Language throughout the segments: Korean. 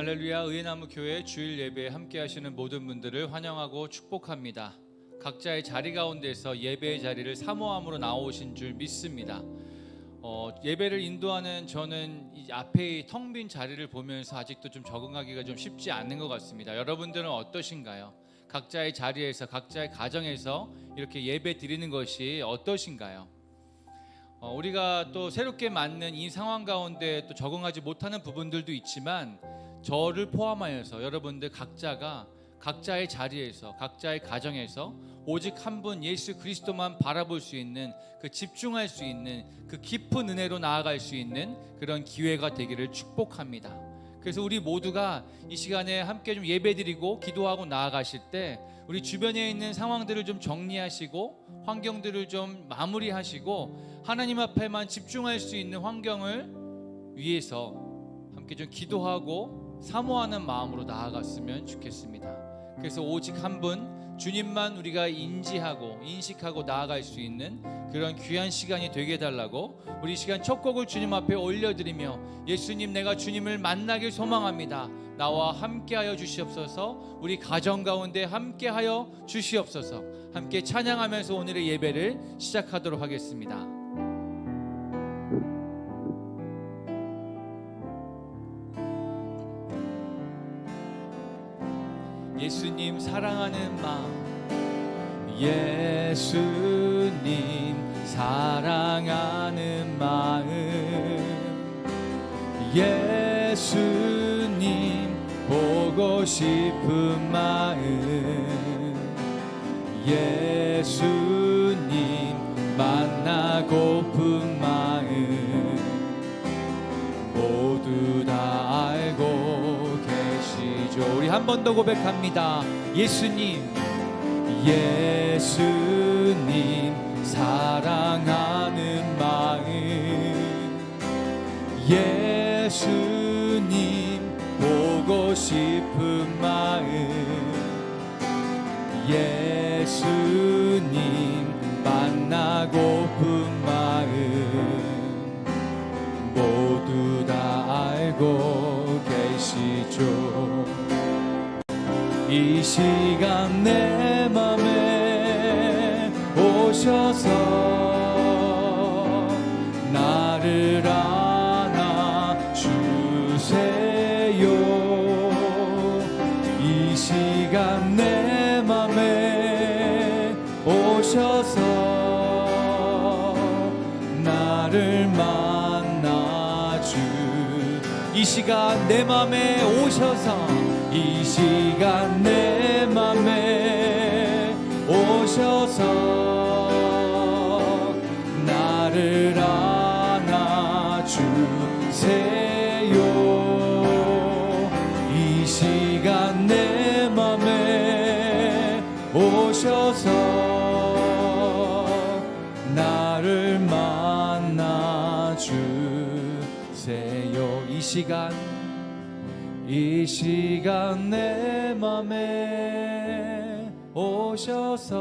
할렐루야 의예나무 교회 주일 예배에 함께 하시는 모든 분들을 환영하고 축복합니다. 각자의 자리 가운데서 예배의 자리를 사모함으로 나오신 줄 믿습니다. 어, 예배를 인도하는 저는 이 앞에 텅 빈 자리를 보면서 아직도 좀 적응하기가 좀 쉽지 않는 것 같습니다. 여러분들은 어떠신가요? 각자의 자리에서 각자의 가정에서 이렇게 예배 드리는 것이 어떠신가요? 어, 우리가 또 새롭게 맞는 이 상황 가운데 또 적응하지 못하는 부분들도 있지만 저를 포함하여서 여러분들 각자가 각자의 자리에서 각자의 가정에서 오직 한 분 예수 그리스도만 바라볼 수 있는 그 집중할 수 있는 그 깊은 은혜로 나아갈 수 있는 그런 기회가 되기를 축복합니다. 그래서 우리 모두가 이 시간에 함께 좀 예배드리고 기도하고 나아가실 때 우리 주변에 있는 상황들을 좀 정리하시고 환경들을 좀 마무리하시고 하나님 앞에만 집중할 수 있는 환경을 위해서 함께 좀 기도하고 사모하는 마음으로 나아갔으면 좋겠습니다. 그래서 오직 한 분 주님만 우리가 인지하고 인식하고 나아갈 수 있는 그런 귀한 시간이 되게 해달라고 우리 이 시간 첫 곡을 주님 앞에 올려드리며 예수님 내가 주님을 만나길 소망합니다. 나와 함께하여 주시옵소서. 우리 가정 가운데 함께하여 주시옵소서. 함께 찬양하면서 오늘의 예배를 시작하도록 하겠습니다. 예수님 사랑하는 마음. 예수님 사랑하는 마음. 예수님 보고 싶은 마음. 예수 계시죠. 우리 한 번 더 고백합니다. 예수님, 예수님 사랑하는 마음, 예수님 보고 싶은 마음, 예수 이 시간 내 맘에 오셔서 나를 안아 주세요. 이 시간 내 맘에 오셔서 나를 만나 주이 시간 내 맘에 오셔서 이 시간 내 맘에 오셔서 나를 안아 주세요. 이 시간 내 맘에 오셔서 나를 만나 주세요. 이 시간 이 시간 내 맘에 오셔서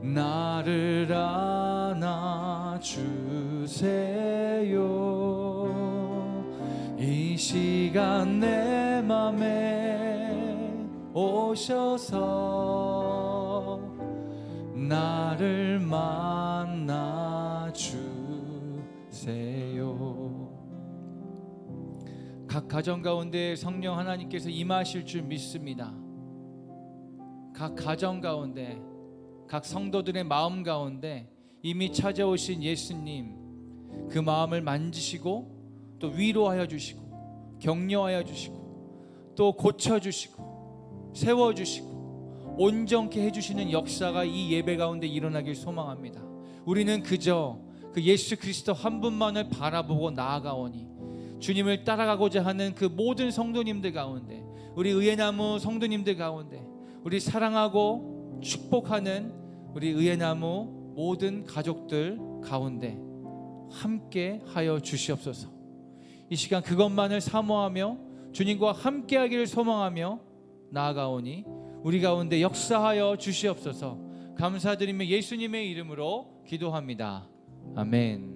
나를 안아 주세요 이 시간 내 맘에 오셔서 나를 만나 주세요. 각 가정 가운데 성령 하나님께서 임하실 줄 믿습니다. 각 가정 가운데 각 성도들의 마음 가운데 이미 찾아오신 예수님 그 마음을 만지시고 또 위로하여 주시고 격려하여 주시고 또 고쳐 주시고 세워 주시고 온전케 해 주시는 역사가 이 예배 가운데 일어나길 소망합니다. 우리는 그저 그 예수 그리스도 한 분만을 바라보고 나아가오니 주님을 따라가고자 하는 그 모든 성도님들 가운데 우리 의예나무 성도님들 가운데 우리 사랑하고 축복하는 우리 의예나무 모든 가족들 가운데 함께 하여 주시옵소서. 이 시간 그것만을 사모하며 주님과 함께 하기를 소망하며 나아가오니 우리 가운데 역사하여 주시옵소서. 감사드리며 예수님의 이름으로 기도합니다. 아멘.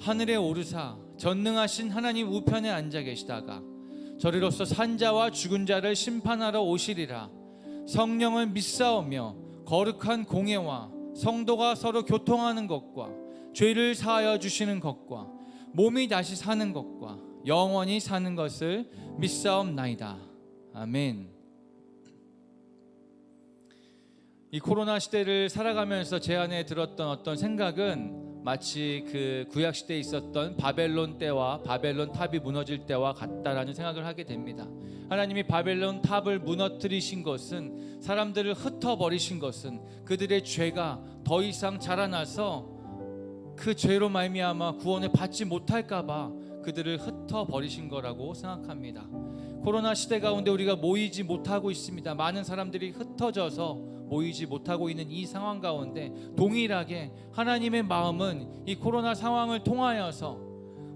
하늘에 오르사 전능하신 하나님 우편에 앉아 계시다가 저리로서 산자와 죽은 자를 심판하러 오시리라 성령을 믿사오며 거룩한 공예와 성도가 서로 교통하는 것과 죄를 사하여 주시는 것과 몸이 다시 사는 것과 영원히 사는 것을 믿사옵나이다. 아멘. 이 코로나 시대를 살아가면서 제 안에 들었던 어떤 생각은 마치 그 구약 시대에 있었던 바벨론 때와 바벨론 탑이 무너질 때와 같다라는 생각을 하게 됩니다. 하나님이 바벨론 탑을 무너뜨리신 것은 사람들을 흩어버리신 것은 그들의 죄가 더 이상 자라나서 그 죄로 말미암아 구원을 받지 못할까봐 그들을 흩어버리신 거라고 생각합니다. 코로나 시대 가운데 우리가 모이지 못하고 있습니다. 많은 사람들이 흩어져서 모이지 못하고 있는 이 상황 가운데 동일하게 하나님의 마음은 이 코로나 상황을 통하여서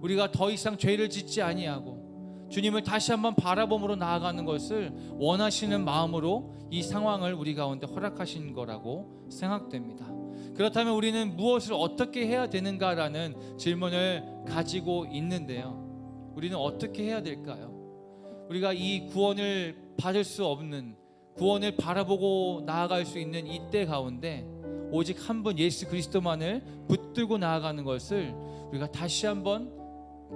우리가 더 이상 죄를 짓지 아니하고 주님을 다시 한번 바라봄으로 나아가는 것을 원하시는 마음으로 이 상황을 우리 가운데 허락하신 거라고 생각됩니다. 그렇다면 우리는 무엇을 어떻게 해야 되는가라는 질문을 가지고 있는데요. 우리는 어떻게 해야 될까요? 우리가 이 구원을 받을 수 없는 구원을 바라보고 나아갈 수 있는 이때 가운데 오직 한 분 예수 그리스도만을 붙들고 나아가는 것을 우리가 다시 한번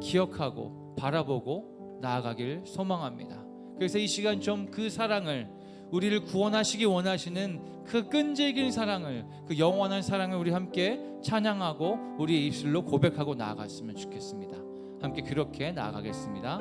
기억하고 바라보고 나아가길 소망합니다. 그래서 이 시간 좀 그 사랑을 우리를 구원하시기 원하시는 그 끈질긴 사랑을 그 영원한 사랑을 우리 함께 찬양하고 우리의 입술로 고백하고 나아갔으면 좋겠습니다. 함께 그렇게 나아가겠습니다.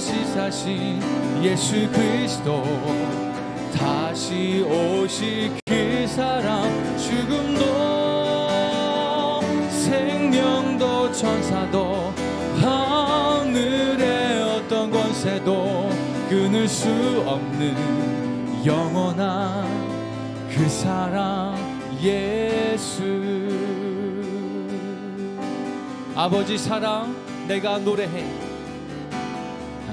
다시 사신 예수 그리스도 다시 오실 그 사랑 죽음도 생명도 천사도 하늘의 어떤 권세도 끊을 수 없는 영원한 그 사랑 예수. 아버지 사랑 내가 노래해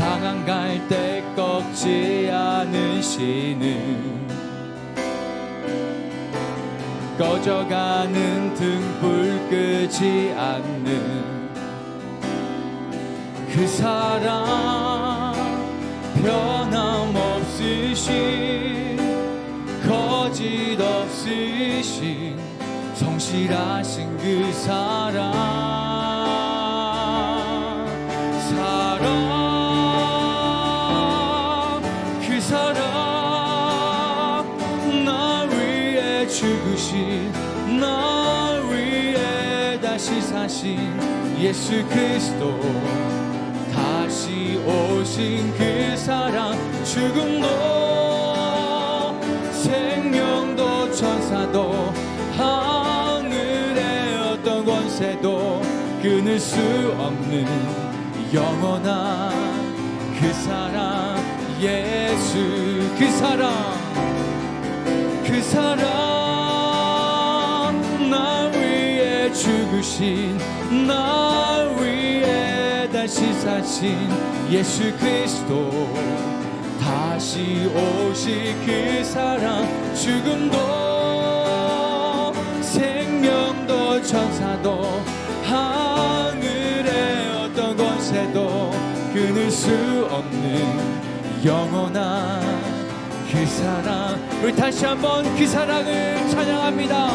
상한 갈때 꺾지 않으시는 꺼져가는 등불 끄지 않는 그 사랑 주신 거짓 없으신 성실하신 그 사랑 사신 예수 그리스도 다시 오신 그 사랑 죽음도 생명도 천사도 하늘의 어떤 권세도 끊을 수 없는 영원한 그 사랑 예수 그 사랑 그 사랑 죽으신 나 위해 다시 사신 예수 그리스도. 다시 오실 그 사랑 죽음도 생명도 천사도 하늘의 어떤 권세도 끊을 수 없는 영원한 그 사랑. 우리 다시 한번 그 사랑을 찬양합니다.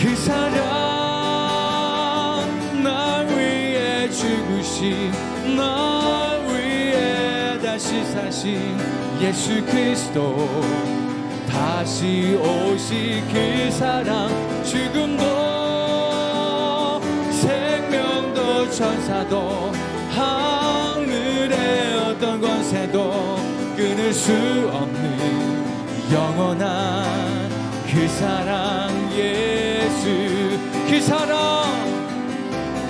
그 사랑 죽으신 나 위해 다시 사신 예수 그리스도. 다시 오실 그 사랑 죽음도 생명도 천사도 하늘의 어떤 권세도 끊을 수 없는 영원한 그 사랑 예수. 그 사랑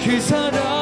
그 사랑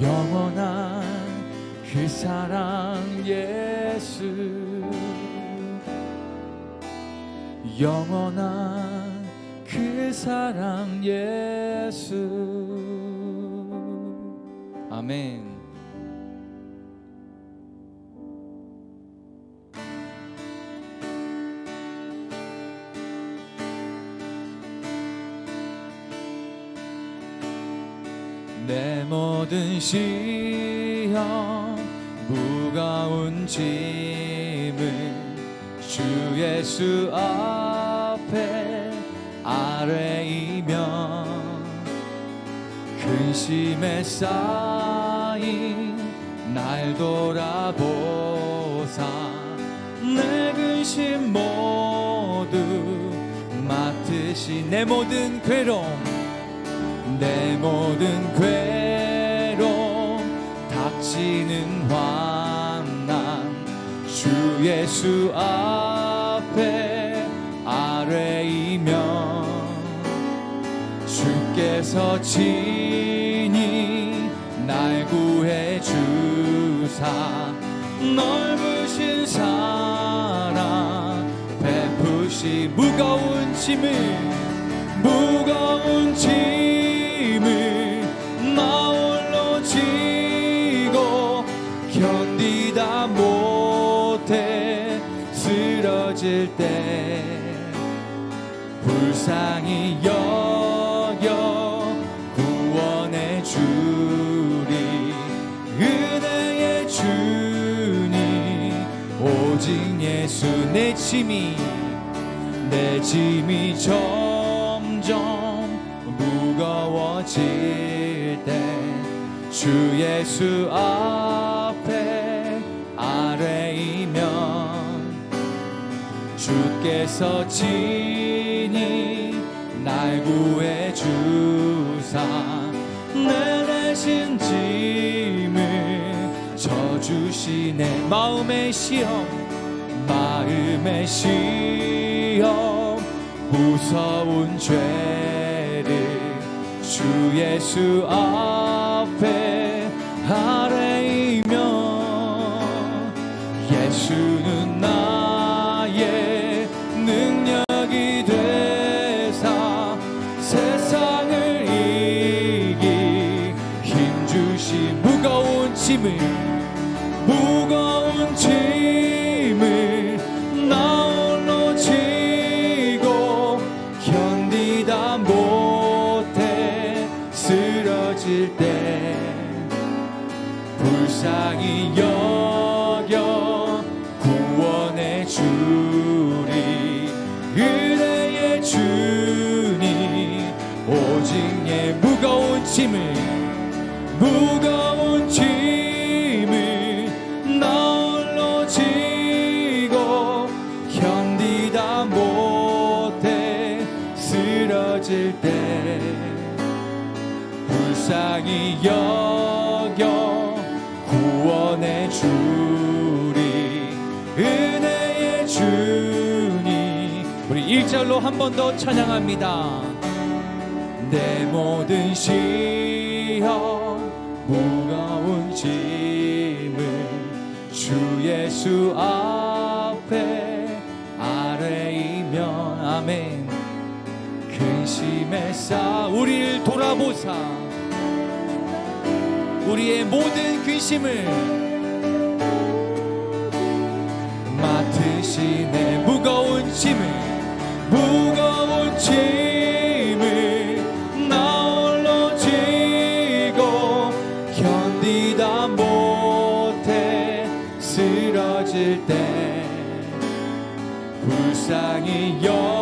영원한 그 사랑 예수. 영원한 그 사랑 예수. 아멘 모든 시험 무거운 짐을 주 예수 앞에 아뢰이며 근심에 쌓인 날 돌아보사 내 근심 모두 맡으시 내 모든 괴로움 내 모든 괴로움 닥치는 환난. 주 예수 앞에 아뢰이며 주께서 친히 날 구해 주사. 넓으신 사랑 베푸시 무거운 짐을 무거운 짐 쓰러질 때 불쌍히 여겨 구원해 주리. 은혜의 주님 오직 예수 내 짐이 내 짐이 점점 무거워질 때 주 예수 앞 주께서 친히 날 구해 주사. 내 대신 짐을 져주시네. 마음의 시험 마음의 시험. 무서운 죄를 주 예수 앞에 아 은혜의 주님 오직 내 무거운 짐을 무거운 짐을 나 홀로 지고 견디다 못해 쓰러질 때 불쌍히 여 절로 한 번 더 찬양합니다. 내 모든 시험 무거운 짐을 주 예수 앞에 아뢰이면 아멘. 근심에 싸 우리를 돌아보사. 우리의 모든 근심을 맡으시네 무거운 짐을 무거운 짐을 나 홀로 지고 견디다 못해 쓰러질 때 불쌍히 여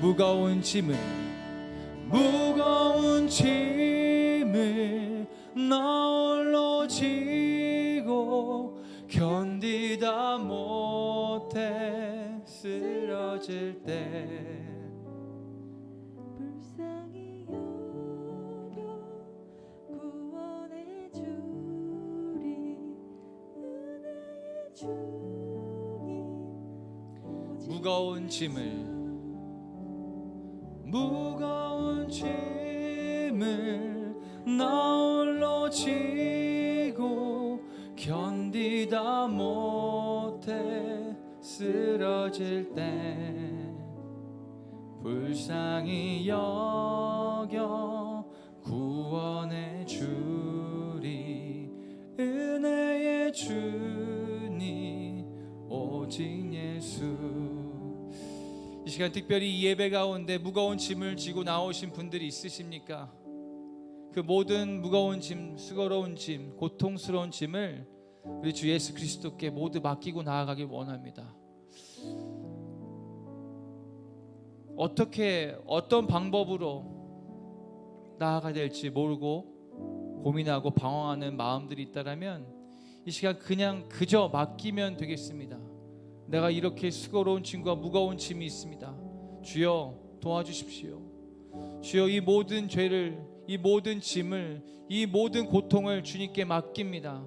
무거운 짐을 무거운 짐을 나 홀로 지고 견디다 못해 쓰러질 때. 불쌍히 여겨 구원해 주리 은혜의 주님 오직 무거운 짐을 무거운 짐을 나 홀로 지고 견디다 못해 쓰러질 때 불쌍히 여겨 시간 특별히 이 예배 가운데 무거운 짐을 지고 나오신 분들이 있으십니까? 그 모든 무거운 짐, 수고로운 짐, 고통스러운 짐을 우리 주 예수 그리스도께 모두 맡기고 나아가길 원합니다. 어떻게 어떤 방법으로 나아가야 될지 모르고 고민하고 방황하는 마음들이 있다라면 이 시간 그냥 그저 맡기면 되겠습니다. 내가 이렇게 수고로운 짐과 무거운 짐이 있습니다. 주여 도와주십시오. 주여 이 모든 죄를 이 모든 짐을 이 모든 고통을 주님께 맡깁니다.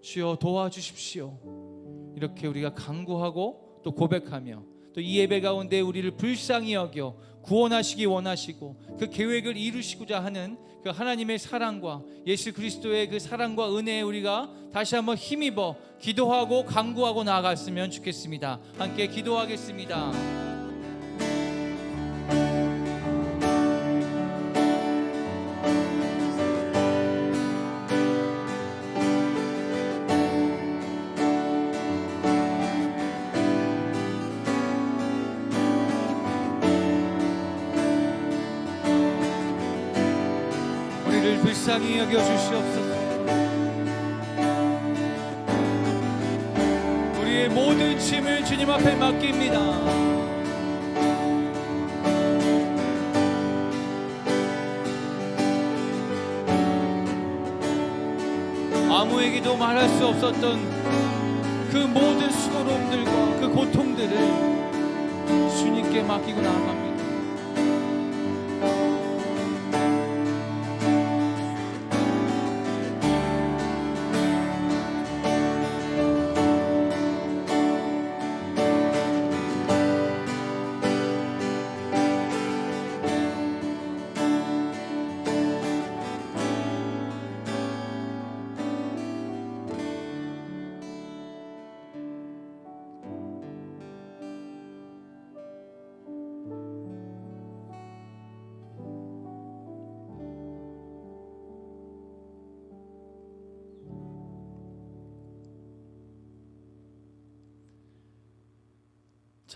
주여 도와주십시오. 이렇게 우리가 간구하고 또 고백하며 또 이 예배 가운데 우리를 불쌍히 여겨 구원하시기 원하시고 그 계획을 이루시고자 하는 그 하나님의 사랑과 예수 그리스도의 그 사랑과 은혜에 우리가 다시 한번 힘입어 기도하고 간구하고 나아갔으면 좋겠습니다. 함께 기도하겠습니다. 여겨 주시옵소서. 우리의 모든 짐을 주님 앞에 맡깁니다. 아무에게도 말할 수 없었던 그 모든 수고로움들과 그 고통들을 주님께 맡기고 나아갑니다.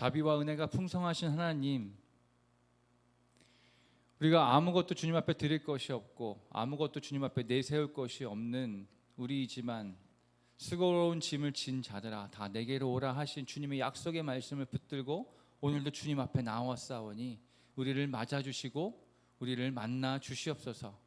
자비와 은혜가 풍성하신 하나님, 우리가 아무것도 주님 앞에 드릴 것이 없고 아무것도 주님 앞에 내세울 것이 없는 우리이지만 수고로운 짐을 진 자들아 다 내게로 오라 하신 주님의 약속의 말씀을 붙들고 오늘도 주님 앞에 나왔사오니 우리를 맞아 주시고 우리를 만나 주시옵소서.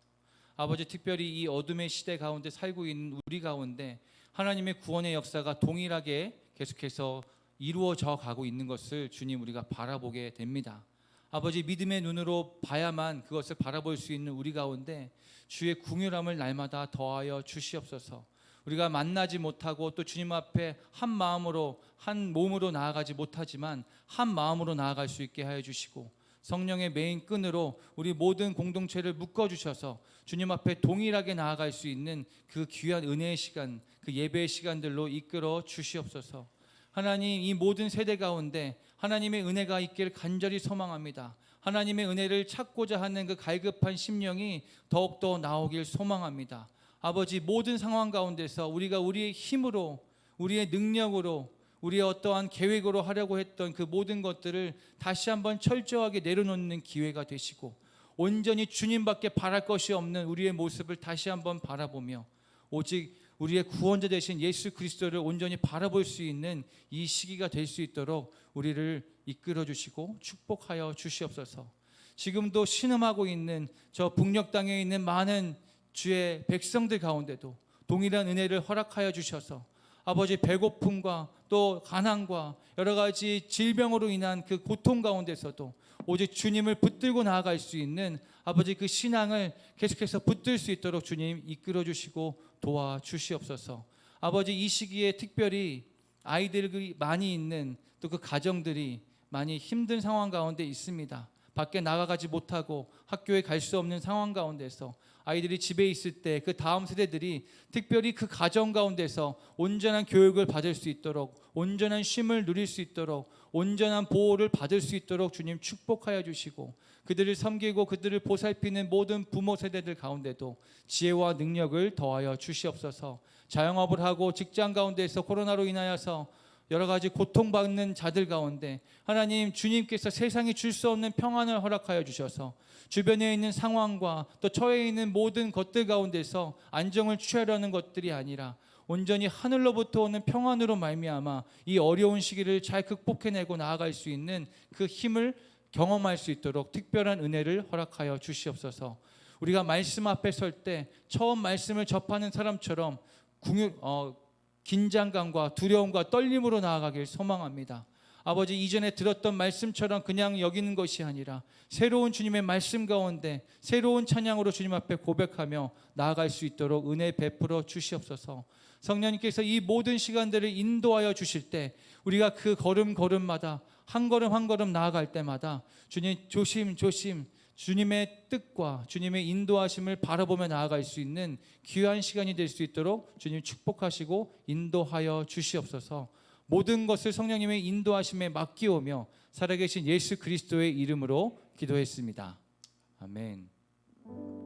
아버지 특별히 이 어둠의 시대 가운데 살고 있는 우리 가운데 하나님의 구원의 역사가 동일하게 계속해서 이루어져 가고 있는 것을 주님 우리가 바라보게 됩니다. 아버지 믿음의 눈으로 봐야만 그것을 바라볼 수 있는 우리 가운데 주의 궁유함을 날마다 더하여 주시옵소서. 우리가 만나지 못하고 또 주님 앞에 한 마음으로 한 몸으로 나아가지 못하지만 한 마음으로 나아갈 수 있게 하여 주시고 성령의 메인 끈으로 우리 모든 공동체를 묶어 주셔서 주님 앞에 동일하게 나아갈 수 있는 그 귀한 은혜의 시간, 그 예배의 시간들로 이끌어 주시옵소서. 하나님 이 모든 세대 가운데 하나님의 은혜가 있기를 간절히 소망합니다. 하나님의 은혜를 찾고자 하는 그 갈급한 심령이 더욱더 나오길 소망합니다. 아버지 모든 상황 가운데서 우리가 우리의 힘으로 우리의 능력으로 우리의 어떠한 계획으로 하려고 했던 그 모든 것들을 다시 한번 철저하게 내려놓는 기회가 되시고 온전히 주님밖에 바랄 것이 없는 우리의 모습을 다시 한번 바라보며 오직 우리의 구원자 되신 예수 그리스도를 온전히 바라볼 수 있는 이 시기가 될 수 있도록 우리를 이끌어 주시고 축복하여 주시옵소서. 지금도 신음하고 있는 저 북녘 땅에 있는 많은 주의 백성들 가운데도 동일한 은혜를 허락하여 주셔서 아버지 배고픔과 또 가난과 여러 가지 질병으로 인한 그 고통 가운데서도 오직 주님을 붙들고 나아갈 수 있는 아버지 그 신앙을 계속해서 붙들 수 있도록 주님 이끌어 주시고 도와 주시옵소서. 아버지 이 시기에 특별히 아이들이 많이 있는 또 그 가정들이 많이 힘든 상황 가운데 있습니다. 밖에 나가가지 못하고 학교에 갈 수 없는 상황 가운데서 아이들이 집에 있을 때 그 다음 세대들이 특별히 그 가정 가운데서 온전한 교육을 받을 수 있도록 온전한 쉼을 누릴 수 있도록 온전한 보호를 받을 수 있도록 주님 축복하여 주시고 그들을 섬기고 그들을 보살피는 모든 부모 세대들 가운데도 지혜와 능력을 더하여 주시옵소서. 자영업을 하고 직장 가운데서 코로나로 인하여서 여러 가지 고통받는 자들 가운데 하나님 주님께서 세상이 줄 수 없는 평안을 허락하여 주셔서 주변에 있는 상황과 또 처해 있는 모든 것들 가운데서 안정을 취하려는 것들이 아니라 온전히 하늘로부터 오는 평안으로 말미암아 이 어려운 시기를 잘 극복해내고 나아갈 수 있는 그 힘을 경험할 수 있도록 특별한 은혜를 허락하여 주시옵소서. 우리가 말씀 앞에 설 때 처음 말씀을 접하는 사람처럼 궁유, 어, 긴장감과 두려움과 떨림으로 나아가길 소망합니다. 아버지 이전에 들었던 말씀처럼 그냥 여기는 것이 아니라 새로운 주님의 말씀 가운데 새로운 찬양으로 주님 앞에 고백하며 나아갈 수 있도록 은혜 베풀어 주시옵소서. 성령님께서 이 모든 시간들을 인도하여 주실 때 우리가 그 걸음 걸음마다 한 걸음 한 걸음 나아갈 때마다 주님 조심 조심 주님의 뜻과 주님의 인도하심을 바라보며 나아갈 수 있는 귀한 시간이 될 수 있도록 주님 축복하시고 인도하여 주시옵소서. 모든 것을 성령님의 인도하심에 맡기오며 살아계신 예수 그리스도의 이름으로 기도했습니다. 아멘.